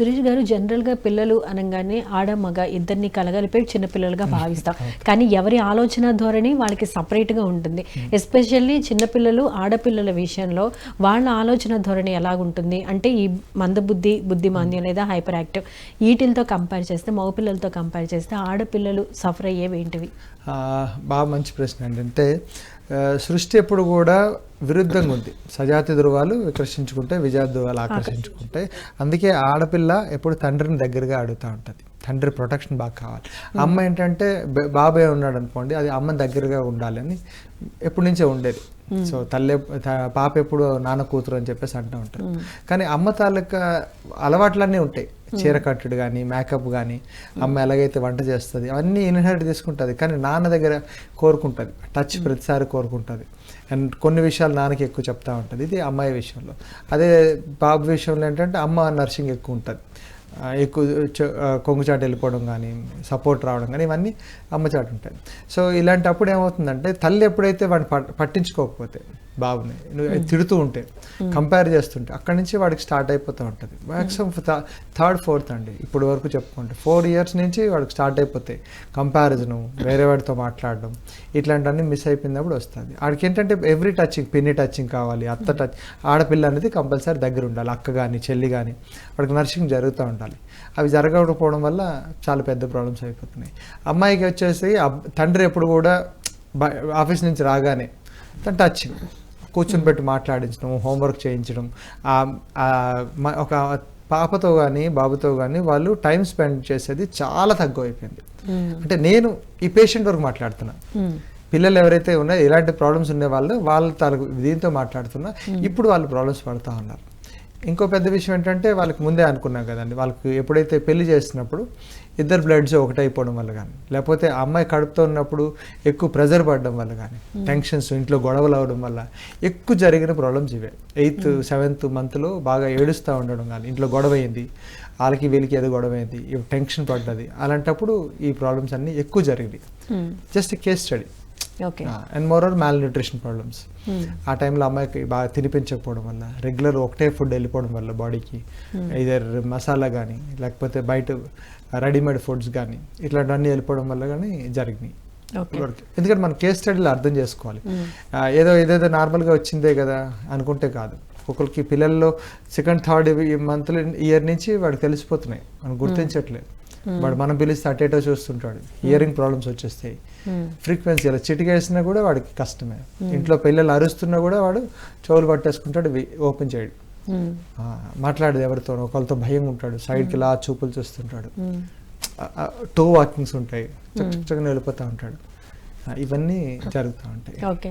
సురేష్ గారు జనరల్గా పిల్లలు అనగానే ఆడ మగ ఇద్దరిని కలగలిపి చిన్న పిల్లలుగా భావిస్తాం. కానీ ఎవరి ఆలోచన ధోరణి వాళ్ళకి సపరేట్గా ఉంటుంది. ఎస్పెషల్లీ చిన్నపిల్లలు ఆడపిల్లల విషయంలో వాళ్ళ ఆలోచన ధోరణి ఎలాగుంటుంది? అంటే ఈ మందబుద్ధి బుద్ధిమాంద్యం లేదా హైపర్ యాక్టివ్ వీటితో కంపేర్ చేస్తే మగపిల్లలతో కంపేర్ చేస్తే ఆడపిల్లలు సఫర్ అయ్యేవి ఏంటివి? బాగా మంచి ప్రశ్న అండి. అంటే సృష్టి ఎప్పుడు కూడా విరుద్ధంగా ఉంది. సజాతి ధృవాలు వికర్షించుకుంటే విజాతి ధృవాలు ఆకర్షించుకుంటే అందుకే ఆడపిల్ల ఎప్పుడు తండ్రిని దగ్గరగా అడుగుతూ ఉంటుంది. తండ్రి ప్రొటెక్షన్ బాగా కావాలి. అమ్మ ఏంటంటే బాబాయ్ ఉన్నాడు అనుకోండి అది అమ్మ దగ్గరగా ఉండాలని ఎప్పటి నుంచే ఉండేది. సో తల్లి పాప ఎప్పుడు నాన్న కూతురు అని చెప్పేసి అంటూ ఉంటారు. కానీ అమ్మ తాలూకా అలవాట్లన్నీ ఉంటాయి. చీర కట్టుడు కానీ మేకప్ కానీ అమ్మ ఎలాగైతే వంట చేస్తుంది అవన్నీ ఇన్హెరిట్ తీసుకుంటుంది. కానీ నాన్న దగ్గర కోరుకుంటుంది. టచ్ ప్రతిసారి కోరుకుంటుంది. అండ్ కొన్ని విషయాలు నాన్నకి ఎక్కువ చెప్తా ఉంటుంది. ఇది అమ్మాయి విషయంలో. అదే బాబు విషయంలో ఏంటంటే అమ్మ నర్సింగ్ ఎక్కువ ఉంటుంది. ఎక్కువ కొంగుచాటు వెళ్ళిపోవడం కానీ సపోర్ట్ రావడం కానీ ఇవన్నీ అమ్మచాటు ఉంటాయి. సో ఇలాంటప్పుడు ఏమవుతుందంటే తల్లి ఎప్పుడైతే వాడిని పట్టించుకోకపోతే బాబుని నువ్వు తిడుతూ ఉంటే కంపేర్ చేస్తుంటే అక్కడి నుంచి వాడికి స్టార్ట్ అయిపోతూ ఉంటుంది. మ్యాక్సిమం థర్డ్ ఫోర్త్ అండి ఇప్పుడు వరకు చెప్పుకుంటే. ఫోర్ ఇయర్స్ నుంచి వాడికి స్టార్ట్ అయిపోతాయి కంపారిజను వేరే వాడితో మాట్లాడడం ఇట్లాంటివన్నీ మిస్ అయిపోయినప్పుడు వస్తుంది. వాడికి ఏంటంటే ఎవ్రీ టచింగ్ పిన్ని టచింగ్ కావాలి అత్త టచ్ ఆడపిల్ల అనేది కంపల్సరీ దగ్గర ఉండాలి అక్క కానీ చెల్లి కానీ వాడికి నర్సింగ్ జరుగుతూ ఉండాలి. అవి జరగకపోవడం వల్ల చాలా పెద్ద ప్రాబ్లమ్స్ అయిపోతున్నాయి. అమ్మాయికి వచ్చేసి తండ్రి ఎప్పుడు కూడా బ- ఆఫీస్ నుంచి రాగానే తను టచింగ్ కూర్చొని పెట్టి మాట్లాడించడం హోంవర్క్ చేయించడం. ఒక పాపతో కానీ బాబుతో కానీ వాళ్ళు టైం స్పెండ్ చేసేది చాలా తక్కువ అయిపోయింది అంటే నేను ఈ పేషెంట్ వరకు మాట్లాడుతున్నా. పిల్లలు ఎవరైతే ఉన్నాయో ఇలాంటి ప్రాబ్లమ్స్ ఉండే వాళ్ళు వాళ్ళ తాలూకు దీంతో మాట్లాడుతున్నా. ఇప్పుడు వాళ్ళు ప్రాబ్లమ్స్ పడుతూ ఉన్నారు. ఇంకో పెద్ద విషయం ఏంటంటే వాళ్ళకి ముందే అనుకున్నాం కదండి. వాళ్ళకి ఎప్పుడైతే పెళ్ళి చేసినప్పుడు ఇద్దరు బ్లడ్స్ ఒకటైపోవడం వల్ల కానీ లేకపోతే అమ్మాయి కడుపుతో ఉన్నప్పుడు ఎక్కువ ప్రెజర్ పడడం వల్ల కానీ టెన్షన్స్ ఇంట్లో గొడవలు అవడం వల్ల ఎక్కువ జరిగిన ప్రాబ్లమ్స్ ఇవే. ఎయిత్ సెవెంత్ మంత్లో బాగా ఏడుస్తూ ఉండడం కానీ ఇంట్లో గొడవ అయింది వాళ్ళకి వీళ్ళకి ఏదో గొడవ అయింది టెన్షన్ పడ్డది. అలాంటప్పుడు ఈ ప్రాబ్లమ్స్ అన్నీ ఎక్కువ జరిగింది just case study and more are malnutrition problems ఆ టైంలో అమ్మాయికి బాగా తినిపించకపోవడం వల్ల రెగ్యులర్ ఒకటే ఫుడ్ వెళ్ళిపోవడం వల్ల బాడీకి ఇదర్ మసాలా కానీ లేకపోతే బయట రెడీమేడ్ ఫుడ్స్ కానీ ఇట్లాంటివన్నీ వెళ్ళిపోవడం వల్ల కానీ జరిగినాయి. ఎందుకంటే మనం కేస్ స్టడీలో అర్థం చేసుకోవాలి. ఆ, ఏదో ఏదేదో నార్మల్గా వచ్చిందే కదా అనుకుంటే కాదు. ఒకరికి పిల్లల్లో సెకండ్ థర్డ్ మంత్ ఇయర్ నుంచి వాడికి తెలిసిపోతున్నాయి. మనం గుర్తించట్లేదు. వాడు మనం పిలిస్తే అటేటో చూస్తుంటాడు. ఇయరింగ్ ప్రాబ్లమ్స్ వచ్చేస్తాయి. ఫ్రీక్వెన్సీ అలా చిటికేసినా కూడా వాడికి కష్టమే. ఇంట్లో పిల్లలు అరుస్తున్నా కూడా వాడు చెవులు పట్టేసుకుంటాడు ఓపెన్ చేయడు. మాట్లాడేది ఎవరితో ఒకరితో భయం ఉంటాడు. సైడ్కి ఇలా చూపులు చూస్తుంటాడు. టో వాకింగ్స్ ఉంటాయి. చక్క చక్కగా వెళ్ళిపోతూ ఉంటాడు. ఇవన్నీ జరుగుతూ ఉంటాయి. ఓకే